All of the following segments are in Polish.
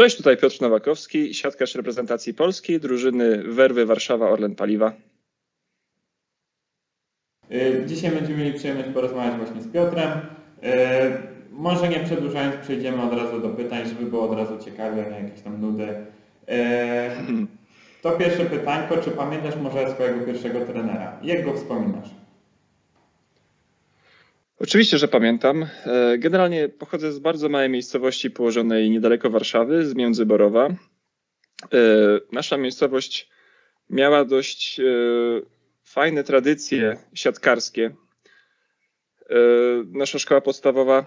Cześć, tutaj Piotr Nowakowski, siatkarz reprezentacji Polski, drużyny Werwy Warszawa Orlen Paliwa. Y, Dzisiaj będziemy mieli przyjemność porozmawiać właśnie z Piotrem. Y, Może nie przedłużając, przejdziemy od razu do pytań, żeby było od razu ciekawie, a nie jakieś tam nudy. Y, To pierwsze pytanko, czy pamiętasz może swojego pierwszego trenera? Jak go wspominasz? Oczywiście, że pamiętam. E, Generalnie pochodzę z bardzo małej miejscowości położonej niedaleko Warszawy, z Międzyborowa. E, Nasza miejscowość miała dość e, fajne tradycje siatkarskie. Nasza szkoła podstawowa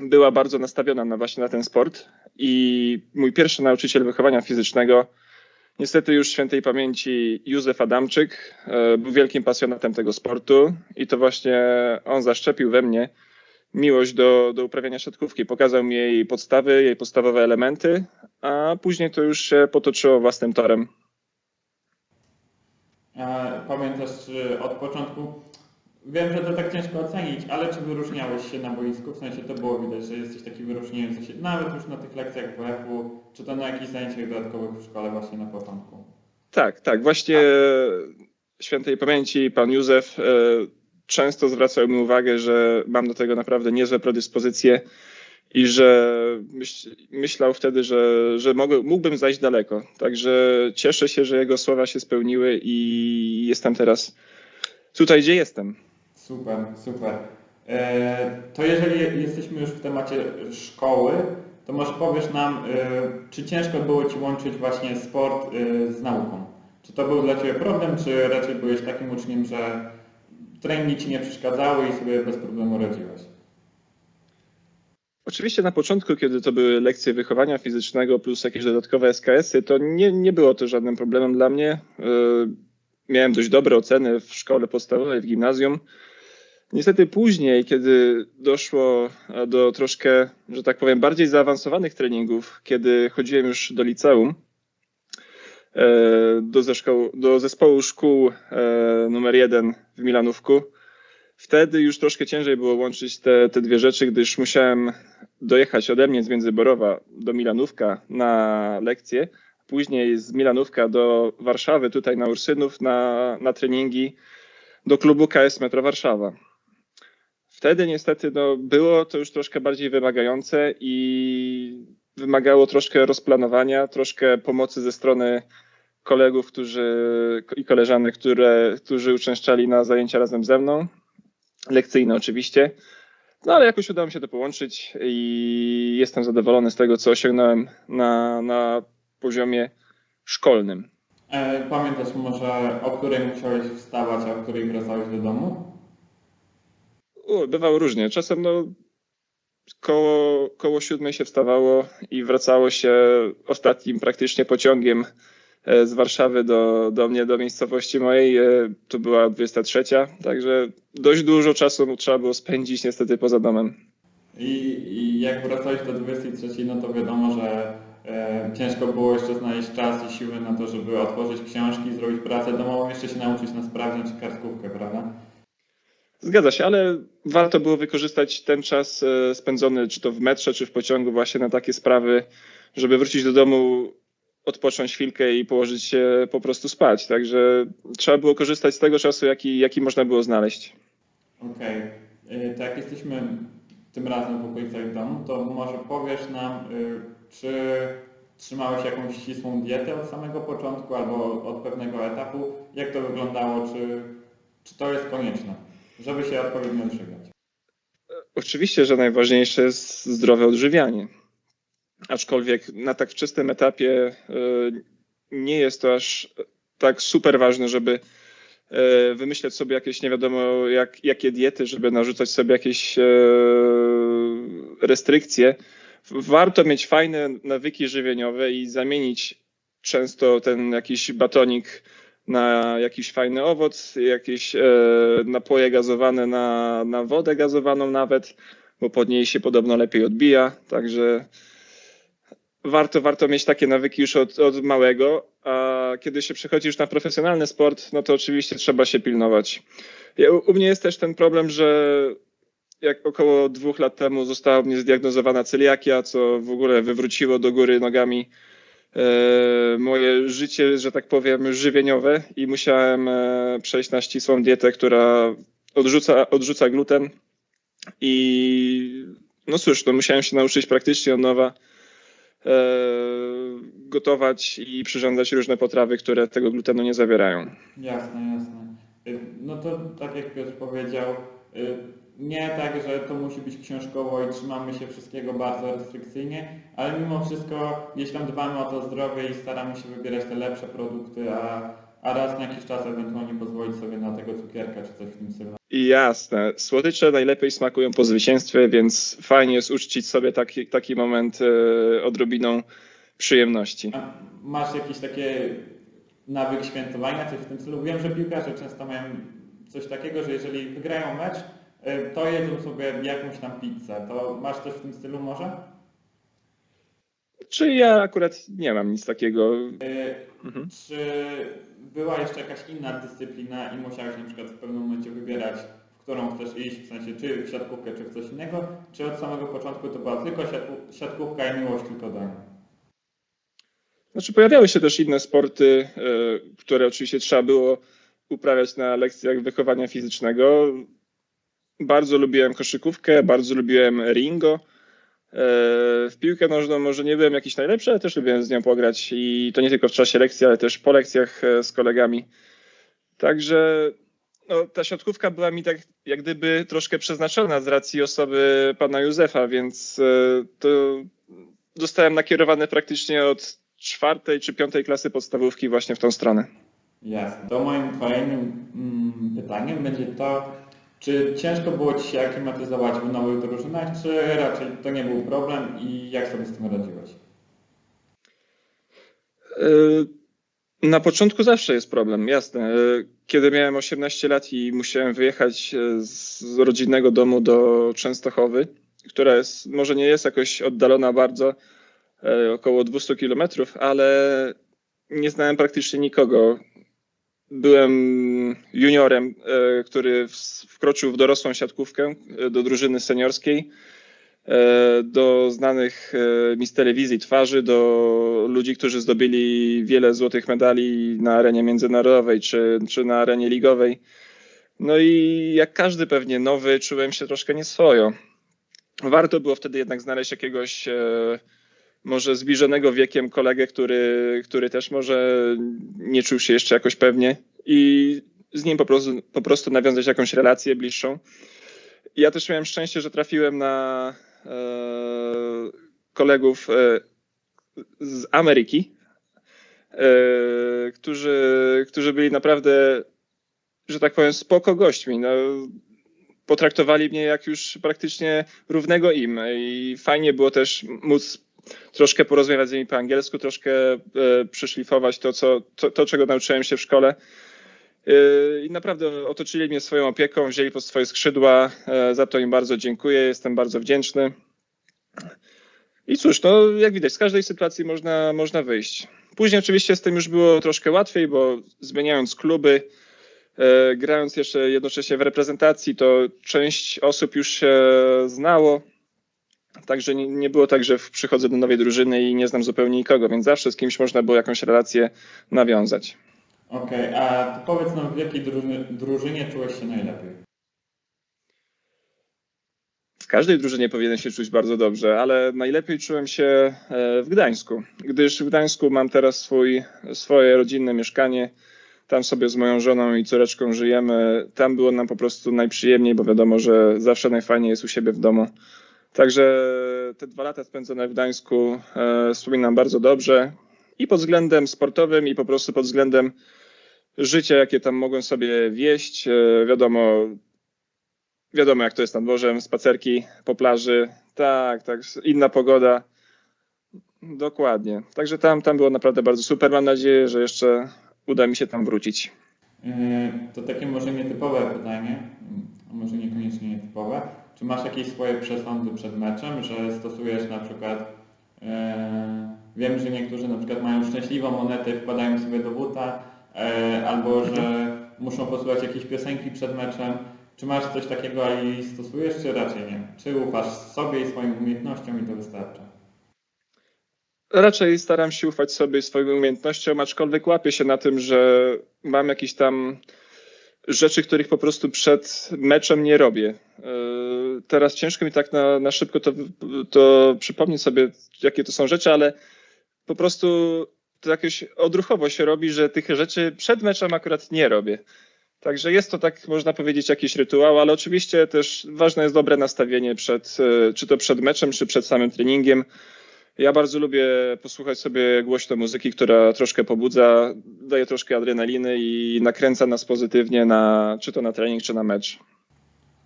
była bardzo nastawiona na właśnie na ten sport i mój pierwszy nauczyciel wychowania fizycznego, niestety już świętej pamięci Józef Adamczyk, e, był wielkim pasjonatem tego sportu i to właśnie on zaszczepił we mnie miłość do, do uprawiania siatkówki. Pokazał mi jej podstawy, jej podstawowe elementy, a później to już się potoczyło własnym torem. A Pamiętasz od początku, wiem, że to tak ciężko ocenić, ale czy wyróżniałeś się na boisku? W sensie to było widać, że jesteś taki wyróżniający się, nawet już na tych lekcjach WF-u, czy to na jakichś zajęciach dodatkowych w szkole właśnie na początku? Tak, tak. Właśnie świętej pamięci pan Józef e, często zwracał mi uwagę, że mam do tego naprawdę niezłe predyspozycje i że myśl, myślał wtedy, że, że mógłbym zajść daleko. Także cieszę się, że jego słowa się spełniły i jestem teraz tutaj, gdzie jestem. Super, super. E, To jeżeli jesteśmy już w temacie szkoły, to może powiesz nam, e, czy ciężko było Ci łączyć właśnie sport e, z nauką? Czy to był dla Ciebie problem, czy raczej byłeś takim uczniem, że treningi Ci nie przeszkadzały i sobie bez problemu radziłeś? Oczywiście na początku, kiedy to były lekcje wychowania fizycznego plus jakieś dodatkowe SKS-y, to nie, nie było to żadnym problemem dla mnie. Miałem dość dobre oceny w szkole podstawowej, w gimnazjum. Niestety później, kiedy doszło do troszkę, że tak powiem, bardziej zaawansowanych treningów, kiedy chodziłem już do liceum, e, do, zeszkoł, do zespołu szkół e, numer jeden w Milanówku, wtedy już troszkę ciężej było łączyć te, te dwie rzeczy, gdyż musiałem dojechać ode mnie z Międzyborowa do Milanówka na lekcję, później z Milanówka do Warszawy, tutaj na Ursynów, na, na treningi do klubu KS Metro Warszawa. Wtedy niestety no, było to już troszkę bardziej wymagające i wymagało troszkę rozplanowania, troszkę pomocy ze strony kolegów którzy, i koleżanek, które, którzy uczęszczali na zajęcia razem ze mną, lekcyjne oczywiście. No ale jakoś udało mi się to połączyć i jestem zadowolony z tego, co osiągnąłem na, na poziomie szkolnym. E, Pamiętasz może, o której musiałeś wstawać, a o której wracałeś do domu? U, bywało różnie. Czasem no, koło, koło siódmej się wstawało i wracało się ostatnim praktycznie pociągiem e, z Warszawy do, do mnie, do miejscowości mojej. e, To była 23, także dość dużo czasu trzeba było spędzić niestety poza domem. I, I jak wracałeś do 23, no to wiadomo, że e, ciężko było jeszcze znaleźć czas i siły na to, żeby otworzyć książki, zrobić pracę domową, jeszcze się nauczyć na sprawdzian czy kartkówkę, prawda? Zgadza się, ale warto było wykorzystać ten czas e, spędzony czy to w metrze, czy w pociągu właśnie na takie sprawy, żeby wrócić do domu, odpocząć chwilkę i położyć się po prostu spać. Także trzeba było korzystać z tego czasu, jaki, jaki można było znaleźć. Okej. Y, Tak jak jesteśmy tym razem w okolicach domu, to może powiesz nam, y, czy trzymałeś jakąś ścisłą dietę od samego początku albo od pewnego etapu? Jak to wyglądało? Czy, czy to jest konieczne, żeby się odpowiednio odżywiać? Oczywiście, że najważniejsze jest zdrowe odżywianie. Aczkolwiek na tak wczesnym etapie e, nie jest to aż tak super ważne, żeby e, wymyśleć sobie jakieś nie wiadomo jak, jakie diety, żeby narzucać sobie jakieś e, restrykcje. Warto mieć fajne nawyki żywieniowe i zamienić często ten jakiś batonik na jakiś fajny owoc, jakieś e, napoje gazowane na, na wodę gazowaną nawet, bo pod niej się podobno lepiej odbija, także warto, warto mieć takie nawyki już od, od małego, a kiedy się przechodzi już na profesjonalny sport, no to oczywiście trzeba się pilnować. Ja, u, u mnie jest też ten problem, że jak około dwóch lat temu została mnie zdiagnozowana celiakia, co w ogóle wywróciło do góry nogami moje życie, że tak powiem, żywieniowe i musiałem e, przejść na ścisłą dietę, która odrzuca, odrzuca gluten i no cóż, no musiałem się nauczyć praktycznie od nowa e, gotować i przyrządzać różne potrawy, które tego glutenu nie zawierają. Jasne, jasne. Y, No to tak jak Piotr powiedział, y, nie tak, że to musi być książkowo i trzymamy się wszystkiego bardzo restrykcyjnie, ale mimo wszystko gdzieś tam dbamy o to zdrowie i staramy się wybierać te lepsze produkty, a, a raz na jakiś czas ewentualnie pozwolić sobie na tego cukierka czy coś w tym stylu. I jasne, słodycze najlepiej smakują po zwycięstwie, więc fajnie jest uczcić sobie taki, taki moment e, odrobiną przyjemności. A masz jakieś takie nawyk świętowania, coś w tym stylu? Wiem, że piłkarze często mają coś takiego, że jeżeli wygrają mecz, to jedzą sobie jakąś tam pizzę. To masz coś w tym stylu może? Czy ja akurat nie mam nic takiego. Y, Mhm. Czy była jeszcze jakaś inna dyscyplina i musiałeś na przykład w pewnym momencie wybierać, w którą chcesz iść, w sensie czy w siatkówkę, czy w coś innego, czy od samego początku to była tylko siatkówka i miłość tylko do niej? Znaczy pojawiały się też inne sporty, e, które oczywiście trzeba było uprawiać na lekcjach wychowania fizycznego. Bardzo lubiłem koszykówkę, bardzo lubiłem ringo. E, W piłkę nożną może nie byłem jakiś najlepszy, ale też lubiłem z nią pograć i to nie tylko w czasie lekcji, ale też po lekcjach e, z kolegami. Także no, ta siatkówka była mi tak jak gdyby troszkę przeznaczona z racji osoby pana Józefa, więc e, to zostałem nakierowany praktycznie od czwartej czy piątej klasy podstawówki właśnie w tą stronę. Jasne. To moim kolejnym mm, pytaniem będzie to, czy ciężko było Ci się aklimatyzować w nowych drużynach, czy raczej to nie był problem i jak sobie z tym radziłeś? Yy, Na początku zawsze jest problem, jasne. Yy, Kiedy miałem 18 lat i musiałem wyjechać yy, z rodzinnego domu do Częstochowy, która jest, może nie jest jakoś oddalona bardzo, około 200 kilometrów, ale nie znałem praktycznie nikogo. Byłem juniorem, yy, który wkroczył w dorosłą siatkówkę yy, do drużyny seniorskiej. e, do znanych e, mi z telewizji twarzy, do ludzi, którzy zdobyli wiele złotych medali na arenie międzynarodowej czy, czy na arenie ligowej. No i jak każdy pewnie nowy, czułem się troszkę nieswojo. Warto było wtedy jednak znaleźć jakiegoś e, może zbliżonego wiekiem kolegę, który, który też może nie czuł się jeszcze jakoś pewnie i z nim po prostu, po prostu nawiązać jakąś relację bliższą. Ja też miałem szczęście, że trafiłem na e, kolegów e, z Ameryki, e, którzy, którzy byli naprawdę, że tak powiem, spoko gośćmi. No, potraktowali mnie jak już praktycznie równego im i fajnie było też móc troszkę porozmawiać z nimi po angielsku, troszkę e, przeszlifować to, co, to, to, czego nauczyłem się w szkole. Yy, I naprawdę otoczyli mnie swoją opieką, wzięli pod swoje skrzydła. e, Za to im bardzo dziękuję, jestem bardzo wdzięczny. I cóż, no jak widać, z każdej sytuacji można, można wyjść. Później oczywiście z tym już było troszkę łatwiej, bo zmieniając kluby, e, grając jeszcze jednocześnie w reprezentacji, to część osób już się znało. Także nie, nie było tak, że przychodzę do nowej drużyny i nie znam zupełnie nikogo, więc zawsze z kimś można było jakąś relację nawiązać. Okej, a to powiedz nam w jakiej drużynie, drużynie czułeś się najlepiej? W każdej drużynie powinien się czuć bardzo dobrze, ale najlepiej czułem się e, w Gdańsku, gdyż w Gdańsku mam teraz swój, swoje rodzinne mieszkanie. Tam sobie z moją żoną i córeczką żyjemy. Tam było nam po prostu najprzyjemniej, bo wiadomo, że zawsze najfajniej jest u siebie w domu. Także te dwa lata spędzone w Gdańsku e, wspominam bardzo dobrze i pod względem sportowym, i po prostu pod względem życia, jakie tam mogłem sobie wieść. E, wiadomo, wiadomo jak to jest nad morzem, spacerki po plaży, tak, tak, inna pogoda. Dokładnie. Także tam, tam było naprawdę bardzo super. Mam nadzieję, że jeszcze uda mi się tam wrócić. Yy, To takie może nietypowe pytanie, a może niekoniecznie nietypowe. Czy masz jakieś swoje przesądy przed meczem, że stosujesz na przykład, yy, wiem, że niektórzy na przykład mają szczęśliwą monetę i wkładają sobie do buta, yy, albo że muszą posłuchać jakieś piosenki przed meczem. Czy masz coś takiego i stosujesz, czy raczej nie? Czy ufasz sobie i swoim umiejętnościom i to wystarcza? Raczej staram się ufać sobie i swoim umiejętnościom, aczkolwiek łapię się na tym, że mam jakieś tam rzeczy, których po prostu przed meczem nie robię. Yy, Teraz ciężko mi tak na, na szybko to, to przypomnieć sobie, jakie to są rzeczy, ale po prostu to jakoś odruchowo się robi, że tych rzeczy przed meczem akurat nie robię. Także jest to tak, można powiedzieć, jakiś rytuał, ale oczywiście też ważne jest dobre nastawienie przed, yy, czy to przed meczem, czy przed samym treningiem. Ja bardzo lubię posłuchać sobie głośno muzyki, która troszkę pobudza, daje troszkę adrenaliny i nakręca nas pozytywnie na, czy to na trening, czy na mecz.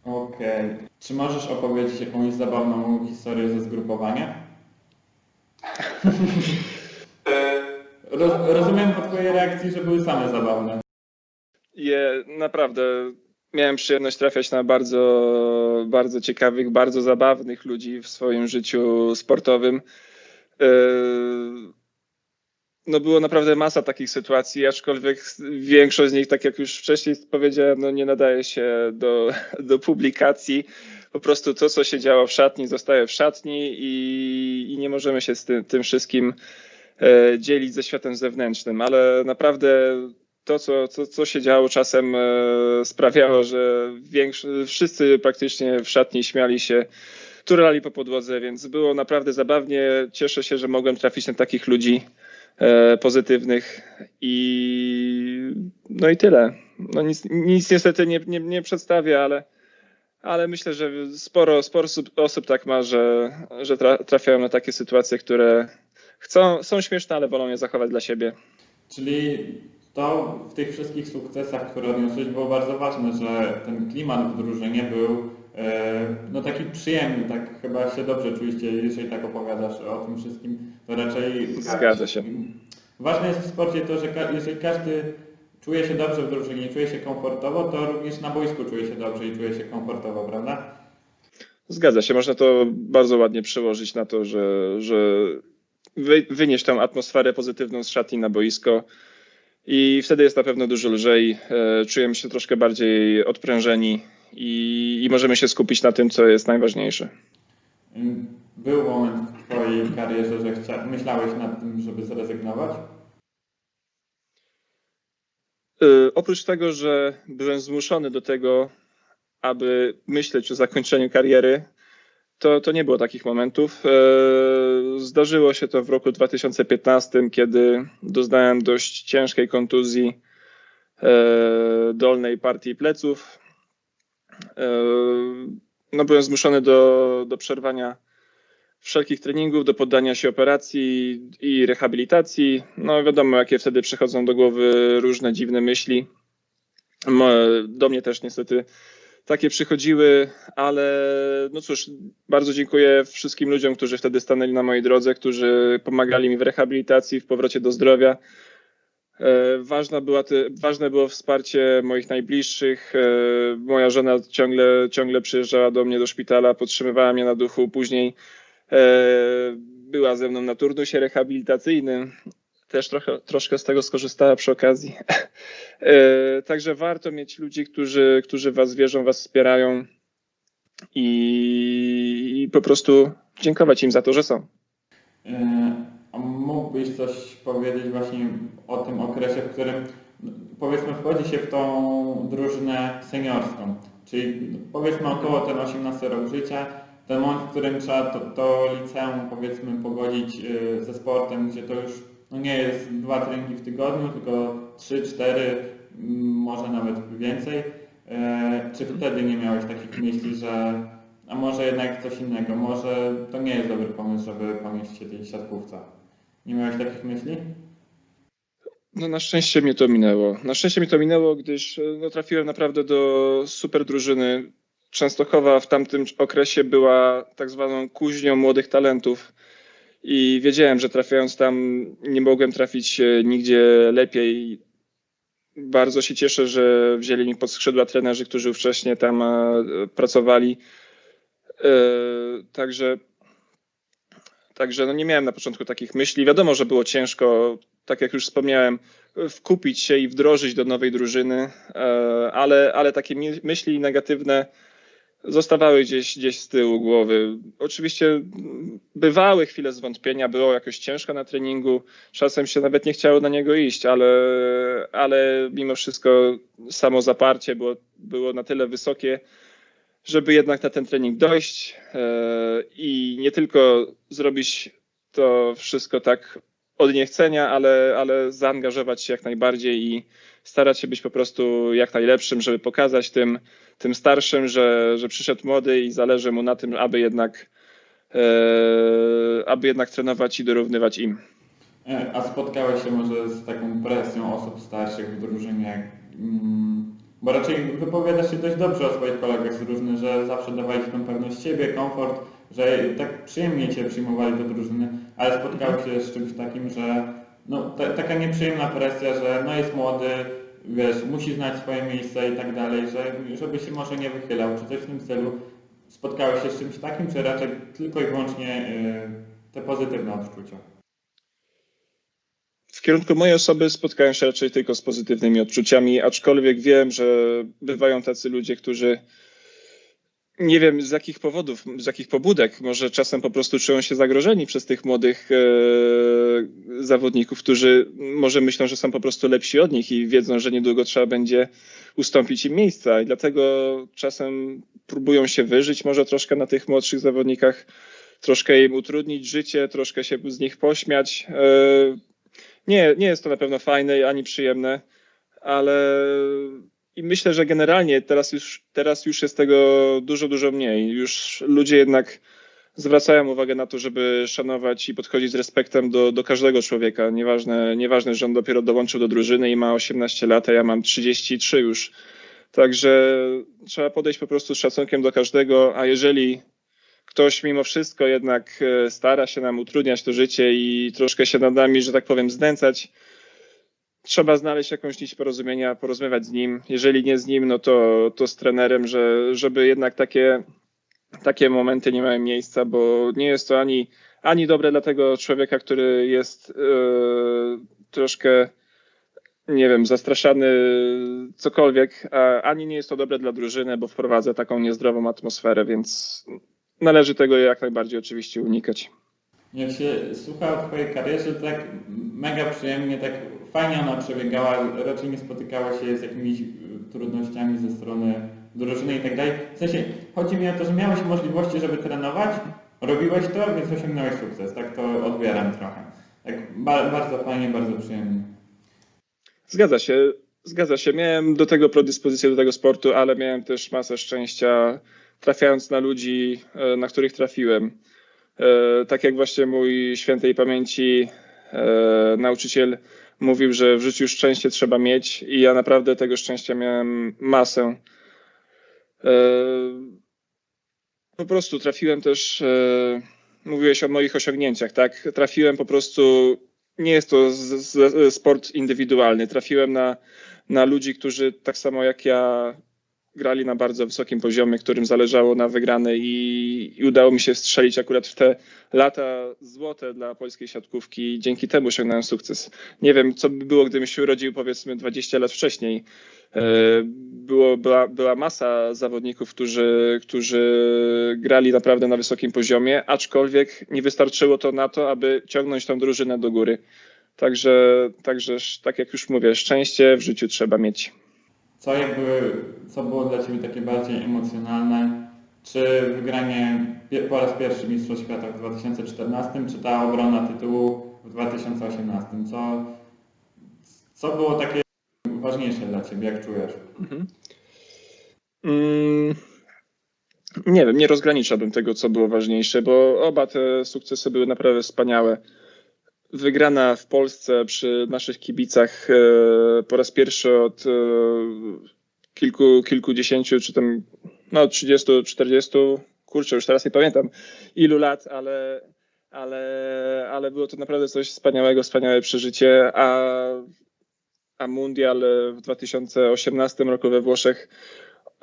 Okej. Czy możesz opowiedzieć jakąś zabawną historię ze zgrupowania? Roz, rozumiem po twojej reakcji, że były same zabawne. Je, naprawdę miałem przyjemność trafiać na bardzo, bardzo ciekawych, bardzo zabawnych ludzi w swoim życiu sportowym. Yy, No było naprawdę masa takich sytuacji, aczkolwiek większość z nich, tak jak już wcześniej powiedziałem, no nie nadaje się do, do publikacji. Po prostu to, co się działo w szatni, zostaje w szatni i, i nie możemy się z tym, tym wszystkim e, dzielić ze światem zewnętrznym, ale naprawdę to, co, co, co się działo czasem e, sprawiało, że większy, wszyscy praktycznie w szatni śmiali się, turlali po podłodze, więc było naprawdę zabawnie. Cieszę się, że mogłem trafić na takich ludzi e, pozytywnych i no i tyle. No nic, nic niestety nie, nie, nie przedstawię, ale, ale myślę, że sporo, sporo osób, tak ma, że, że tra, trafiają na takie sytuacje, które chcą, są śmieszne, ale wolą je zachować dla siebie. Czyli to w tych wszystkich sukcesach, które odniosłeś, było bardzo ważne, że ten klimat w drużynie był no taki przyjemny, tak chyba się dobrze czujecie, jeżeli tak opowiadasz o tym wszystkim, to raczej... Zgadza się. Ważne jest w sporcie to, że jeżeli każdy czuje się dobrze w drużynie, czuje się komfortowo, to również na boisku czuje się dobrze i czuje się komfortowo, prawda? Zgadza się, można to bardzo ładnie przełożyć na to, że, że wy, wynieść tą atmosferę pozytywną z szatni na boisko i wtedy jest na pewno dużo lżej, e, czujemy się troszkę bardziej odprężeni i, i możemy się skupić na tym, co jest najważniejsze. Był moment w Twojej karierze, że chcia- myślałeś nad tym, żeby zrezygnować? E, Oprócz tego, że byłem zmuszony do tego, aby myśleć o zakończeniu kariery, to, to nie było takich momentów. E, Zdarzyło się to w roku 2015, kiedy doznałem dość ciężkiej kontuzji e, dolnej partii pleców. No, byłem zmuszony do, do przerwania wszelkich treningów, do poddania się operacji i rehabilitacji. No wiadomo, jakie wtedy przychodzą do głowy różne dziwne myśli. Do mnie też niestety takie przychodziły, ale no cóż, bardzo dziękuję wszystkim ludziom, którzy wtedy stanęli na mojej drodze, którzy pomagali mi w rehabilitacji, w powrocie do zdrowia. E, Ważna była te, ważne było wsparcie moich najbliższych. E, Moja żona ciągle, ciągle przyjeżdżała do mnie do szpitala, podtrzymywała mnie na duchu. Później e, była ze mną na turnusie rehabilitacyjnym. Też trochę, troszkę z tego skorzystała przy okazji. Także warto mieć ludzi, którzy, którzy was wierzą, was wspierają i, i po prostu dziękować im za to, że są. Mógłbyś coś powiedzieć właśnie o tym okresie, w którym no, powiedzmy wchodzi się w tą drużynę seniorską, czyli powiedzmy około ten 18 rok życia, ten moment, w którym trzeba to, to liceum powiedzmy pogodzić yy, ze sportem, gdzie to już no nie jest dwa treningi w tygodniu, tylko trzy, cztery, mm, może nawet więcej. Yy, Czy wtedy nie miałeś takich myśli, że a może jednak coś innego, może to nie jest dobry pomysł, żeby ponieść się tej siatkówce. Nie miałeś takich myśli? No na szczęście mnie to minęło. Na szczęście mnie to minęło, gdyż e, no, trafiłem naprawdę do super drużyny. Częstochowa w tamtym okresie była tak zwaną kuźnią młodych talentów i wiedziałem, że trafiając tam nie mogłem trafić e, nigdzie lepiej. Bardzo się cieszę, że wzięli mi pod skrzydła trenerzy, którzy wcześniej tam e, pracowali. Także Także no nie miałem na początku takich myśli. Wiadomo, że było ciężko. tak jak już wspomniałem, wkupić się i wdrożyć do nowej drużyny, e, ale, ale takie myśli negatywne zostawały gdzieś, gdzieś z tyłu głowy. Oczywiście bywały chwile zwątpienia, było jakoś ciężko na treningu, czasem się nawet nie chciało na niego iść, ale, ale mimo wszystko samo zaparcie było, było na tyle wysokie, żeby jednak na ten trening dojść e, i nie tylko zrobić to wszystko tak od niechcenia, ale, ale zaangażować się jak najbardziej i starać się być po prostu jak najlepszym, żeby pokazać tym, tym starszym, że, że przyszedł młody i zależy mu na tym, aby jednak, e, aby jednak trenować i dorównywać im. E, a spotkałeś się może z taką presją osób starszych w drużynie? Bo raczej wypowiadasz się dość dobrze o swoich kolegach z drużyny, że zawsze dawali tą pewność siebie, komfort, że tak przyjemnie Cię przyjmowali do drużyny, ale spotkałeś się z czymś takim, że no, ta, taka nieprzyjemna presja, że no jest młody, wiesz, musi znać swoje miejsce i tak dalej, że, żeby się może nie wychylał, czy coś w tym celu. Spotkałeś się z czymś takim, czy raczej tylko i wyłącznie y, te pozytywne odczucia? W kierunku mojej osoby spotkałem się raczej tylko z pozytywnymi odczuciami, aczkolwiek wiem, że bywają tacy ludzie, którzy nie wiem z jakich powodów, z jakich pobudek, może czasem po prostu czują się zagrożeni przez tych młodych e, zawodników, którzy może myślą, że są po prostu lepsi od nich i wiedzą, że niedługo trzeba będzie ustąpić im miejsca i dlatego czasem próbują się wyżyć może troszkę na tych młodszych zawodnikach, troszkę im utrudnić życie, troszkę się z nich pośmiać. E, nie, nie jest to na pewno fajne ani przyjemne, ale i myślę, że generalnie teraz już, teraz już jest tego dużo, dużo mniej. Już ludzie jednak zwracają uwagę na to, żeby szanować i podchodzić z respektem do, do każdego człowieka. Nieważne, nieważne, że on dopiero dołączył do drużyny i ma 18 lat, a ja mam 33 już. Także trzeba podejść po prostu z szacunkiem do każdego, a jeżeli ktoś mimo wszystko jednak e, stara się nam utrudniać to życie i troszkę się nad nami, że tak powiem, znęcać, trzeba znaleźć jakąś nić porozumienia, porozmawiać z nim. Jeżeli nie z nim, no to, to z trenerem, że, żeby jednak takie, takie momenty nie miały miejsca, bo nie jest to ani, ani dobre dla tego człowieka, który jest yy, troszkę, nie wiem, zastraszany cokolwiek, ani nie jest to dobre dla drużyny, bo wprowadza taką niezdrową atmosferę, więc należy tego jak najbardziej oczywiście unikać. Jak się słucha o Twojej karierze, to tak mega przyjemnie, tak fajnie ona przebiegała, raczej nie spotykała się z jakimiś y, trudnościami ze strony drużyny i tak dalej. W sensie, chodzi mi o to, że miałeś możliwości, żeby trenować, robiłeś to, więc osiągnąłeś sukces. Tak to odbieram trochę. Tak bardzo fajnie, bardzo przyjemnie. Zgadza się. Zgadza się. Miałem do tego predyspozycję do tego sportu, ale miałem też masę szczęścia trafiając na ludzi, e, na których trafiłem. E, tak jak właśnie mój świętej pamięci e, nauczyciel mówił, że w życiu szczęście trzeba mieć i ja naprawdę tego szczęścia miałem masę. Po prostu trafiłem też, mówiłeś o moich osiągnięciach, tak? Trafiłem po prostu, nie jest to sport indywidualny, trafiłem na, na ludzi, którzy tak samo jak ja grali na bardzo wysokim poziomie, którym zależało na wygranej i, i, udało mi się strzelić akurat w te lata złote dla polskiej siatkówki i dzięki temu osiągnąłem sukces. Nie wiem, co by było, gdybym się urodził powiedzmy 20 lat wcześniej. E, było, była, była masa zawodników, którzy, którzy grali naprawdę na wysokim poziomie, aczkolwiek nie wystarczyło to na to, aby ciągnąć tą drużynę do góry. Także, także tak jak już mówię, szczęście w życiu trzeba mieć. Co jakby, co było dla Ciebie takie bardziej emocjonalne? Czy wygranie po raz pierwszy Mistrzostw Świata w 2014, czy ta obrona tytułu w 2018? Co, co było takie ważniejsze dla Ciebie, jak czujesz? Mhm. Mm, nie wiem, nie rozgraniczałbym tego, co było ważniejsze, bo oba te sukcesy były naprawdę wspaniałe wygrana w Polsce przy naszych kibicach e, po raz pierwszy od e, kilku, kilkudziesięciu, czy tam no 30, 40, kurczę, już teraz nie pamiętam ilu lat, ale, ale, ale było to naprawdę coś wspaniałego, wspaniałe przeżycie, a, a mundial w 2018 roku we Włoszech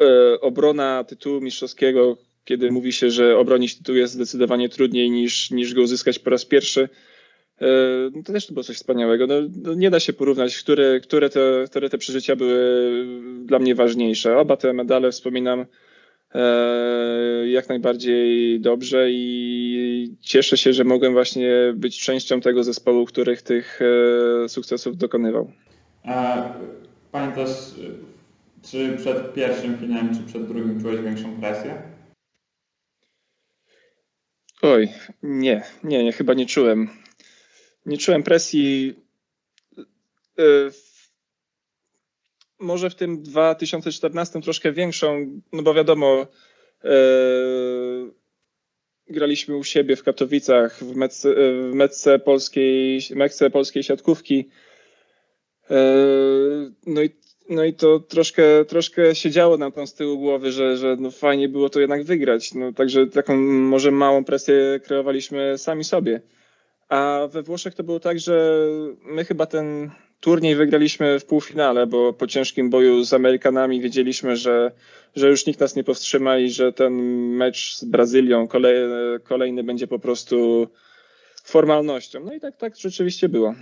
e, obrona tytułu mistrzowskiego, kiedy mówi się, że obronić tytuł jest zdecydowanie trudniej niż, niż go uzyskać po raz pierwszy, no to też to było coś wspaniałego. No, no, nie da się porównać, które, które, te, które te przeżycia były dla mnie ważniejsze. Oba te medale wspominam e, jak najbardziej dobrze i cieszę się, że mogłem właśnie być częścią tego zespołu, których tych e, sukcesów dokonywał. A pamiętasz, czy przed pierwszym filmem, czy przed drugim czułeś większą presję? Oj, nie, nie, nie, chyba nie czułem. Nie czułem presji. E, może w tym 2014 troszkę większą, no bo wiadomo, e, graliśmy u siebie w Katowicach w metce, w polskiej, metce polskiej siatkówki. E, no i, no i to troszkę, troszkę się działo nam tam z tyłu głowy, że, że no fajnie było to jednak wygrać. No, także taką może małą presję kreowaliśmy sami sobie. A we Włoszech to było tak, że my chyba ten turniej wygraliśmy w półfinale, bo po ciężkim boju z Amerykanami wiedzieliśmy, że, że już nikt nas nie powstrzyma i że ten mecz z Brazylią kolejny, kolejny będzie po prostu formalnością. No i tak, tak rzeczywiście było.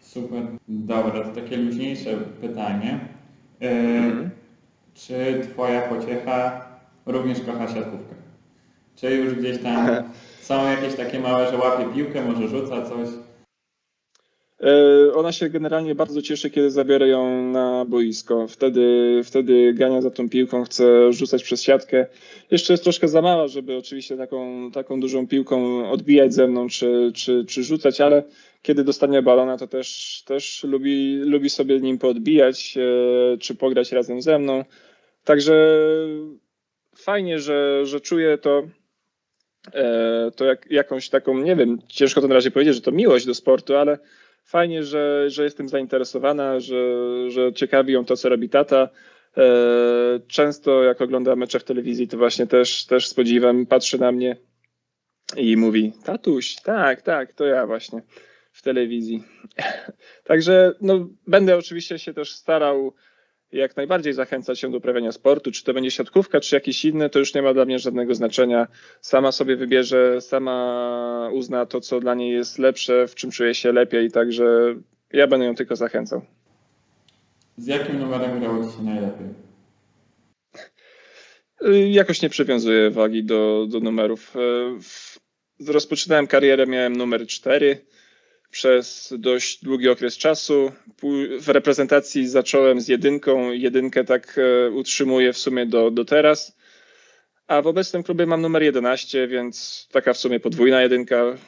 Super. Dobra, to takie luźniejsze pytanie. Yy, mhm. Czy twoja pociecha również kocha siatkówkę? Czy już gdzieś tam są jakieś takie małe, że łapie piłkę, może rzuca coś? E, ona się generalnie bardzo cieszy, kiedy zabiorę ją na boisko. Wtedy, wtedy gania za tą piłką, chce rzucać przez siatkę. Jeszcze jest troszkę za mała, żeby oczywiście taką, taką dużą piłką odbijać ze mną czy, czy, czy rzucać, ale kiedy dostanie balona, to też, też lubi, lubi sobie nim poodbijać e, czy pograć razem ze mną. Także fajnie, że, że czuję to to jak, jakąś taką, nie wiem, ciężko to na razie powiedzieć, że to miłość do sportu, ale fajnie, że, że jestem zainteresowana, że, że ciekawi ją to, co robi tata. E, często jak ogląda mecze w telewizji, to właśnie też, też z podziwem patrzy na mnie i mówi, tatuś, tak, tak, to ja właśnie w telewizji. Także no, będę oczywiście się też starał jak najbardziej zachęcać się do uprawiania sportu, czy to będzie siatkówka, czy jakiś inny, to już nie ma dla mnie żadnego znaczenia. Sama sobie wybierze, sama uzna to, co dla niej jest lepsze, w czym czuje się lepiej, także ja będę ją tylko zachęcał. Z jakim numerem grało Ci się najlepiej? Jakoś nie przywiązuję wagi do, do numerów. Rozpoczynałem karierę, miałem numer 4 przez dość długi okres czasu. W reprezentacji zacząłem z jedynką, jedynkę tak e, utrzymuję w sumie do, do teraz. A w obecnym klubie mam numer 11, więc taka w sumie podwójna jedynka.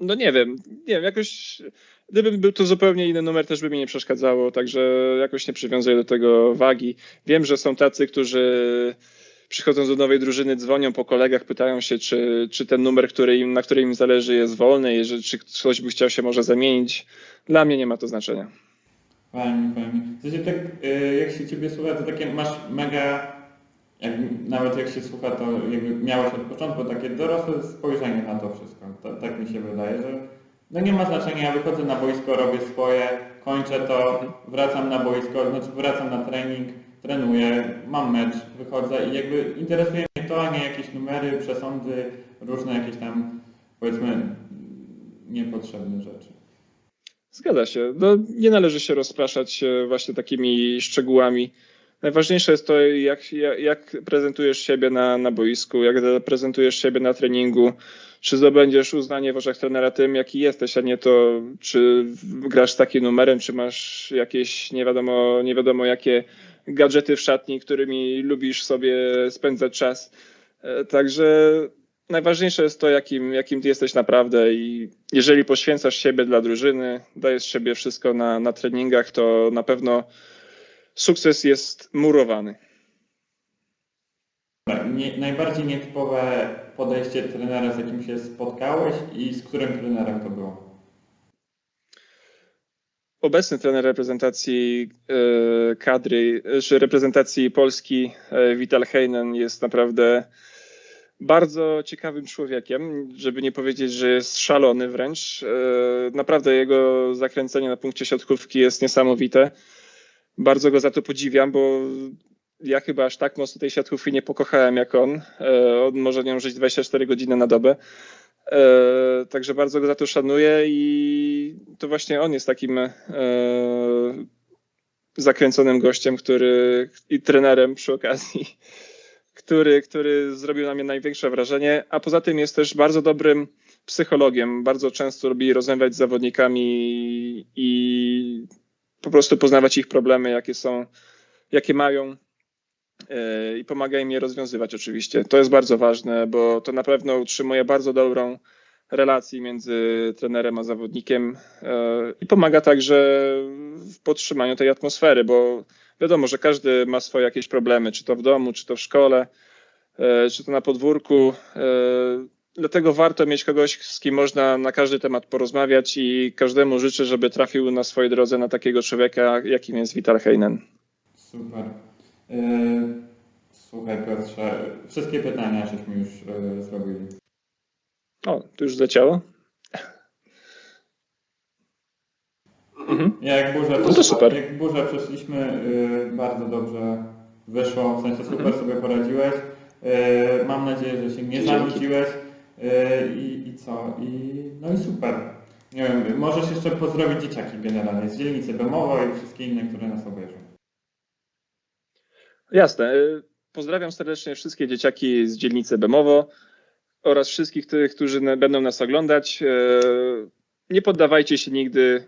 No nie wiem, nie wiem, jakoś gdyby był to zupełnie inny numer, też by mi nie przeszkadzało, także jakoś nie przywiązuję do tego wagi. Wiem, że są tacy, którzy przychodząc do nowej drużyny, dzwonią po kolegach, pytają się, czy, czy ten numer, który im, na którym im zależy, jest wolny, jeżeli, czy ktoś by chciał się może zamienić. Dla mnie nie ma to znaczenia. Fajnie, fajnie. W sensie tak, y, jak się Ciebie słucha, to takie masz mega, jak, nawet jak się słucha, to jakby miałeś od początku takie dorosłe spojrzenie na to wszystko. To, tak mi się wydaje, że no nie ma znaczenia, ja wychodzę na boisko, robię swoje, kończę to, wracam na boisko, znaczy wracam na trening, trenuję, mam mecz, wychodzę i jakby interesuje mnie to, a nie jakieś numery, przesądy, różne jakieś tam powiedzmy niepotrzebne rzeczy. Zgadza się. No, nie należy się rozpraszać e, właśnie takimi szczegółami. Najważniejsze jest to, jak, jak prezentujesz siebie na, na boisku, jak prezentujesz siebie na treningu, czy zdobędziesz uznanie w oczach trenera tym, jaki jesteś, a nie to, czy grasz z takim numerem, czy masz jakieś nie wiadomo, nie wiadomo jakie gadżety w szatni, którymi lubisz sobie spędzać czas. E, także najważniejsze jest to, jakim, jakim ty jesteś naprawdę i jeżeli poświęcasz siebie dla drużyny, dajesz siebie wszystko na, na treningach, to na pewno sukces jest murowany. Nie, najbardziej nietypowe podejście trenera, z jakim się spotkałeś i z którym trenerem to było? obecny trener reprezentacji e, kadry, czy reprezentacji Polski, e, Vital Heinen, jest naprawdę bardzo ciekawym człowiekiem, żeby nie powiedzieć, że jest szalony wręcz. E, naprawdę jego zakręcenie na punkcie siatkówki jest niesamowite. Bardzo go za to podziwiam, bo ja chyba aż tak mocno tej siatkówki nie pokochałem jak on. On może nią żyć 24 godziny na dobę. E, Także bardzo go za to szanuję i to właśnie on jest takim e, zakręconym gościem, który i trenerem przy okazji, który, który zrobił na mnie największe wrażenie, a poza tym jest też bardzo dobrym psychologiem. Bardzo często lubi rozmawiać z zawodnikami i po prostu poznawać ich problemy, jakie są, jakie mają e, i pomaga im je rozwiązywać oczywiście. To jest bardzo ważne, bo to na pewno utrzymuje bardzo dobrą relację między trenerem a zawodnikiem e, i pomaga także w podtrzymaniu tej atmosfery, bo wiadomo, że każdy ma swoje jakieś problemy, czy to w domu, czy to w szkole, e, czy to na podwórku. E, Dlatego warto mieć kogoś, z kim można na każdy temat porozmawiać i każdemu życzę, żeby trafił na swojej drodze na takiego człowieka, jakim jest Vital Heinen. Super. E, Słuchaj Piotrze, wszystkie pytania żeśmy już e, zrobili. O, tu już zleciało. Mhm. Jak burzę, No to super. Jak burzę przeszliśmy, y, bardzo dobrze wyszło, w sensie super Mhm. sobie poradziłeś. Y, mam nadzieję, że się nie zanudziłeś y, i, i co? I, no i super. Nie wiem, możesz jeszcze pozdrowić dzieciaki generalnie z dzielnicy Bemowo i wszystkie inne, które nas obejrzą. Jasne. Y, Pozdrawiam serdecznie wszystkie dzieciaki z dzielnicy Bemowo oraz wszystkich tych, którzy będą nas oglądać. Y, Nie poddawajcie się nigdy.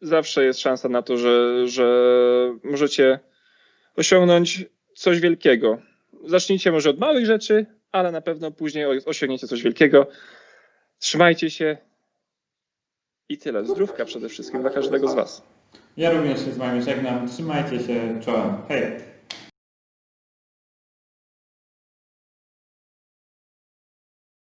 Zawsze jest szansa na to, że, że możecie osiągnąć coś wielkiego. Zacznijcie może od małych rzeczy, ale na pewno później osiągniecie coś wielkiego. Trzymajcie się i tyle. Zdrówka przede wszystkim dla każdego z Was. Ja również się z Wami żegnam. Trzymajcie się czołem. Hej!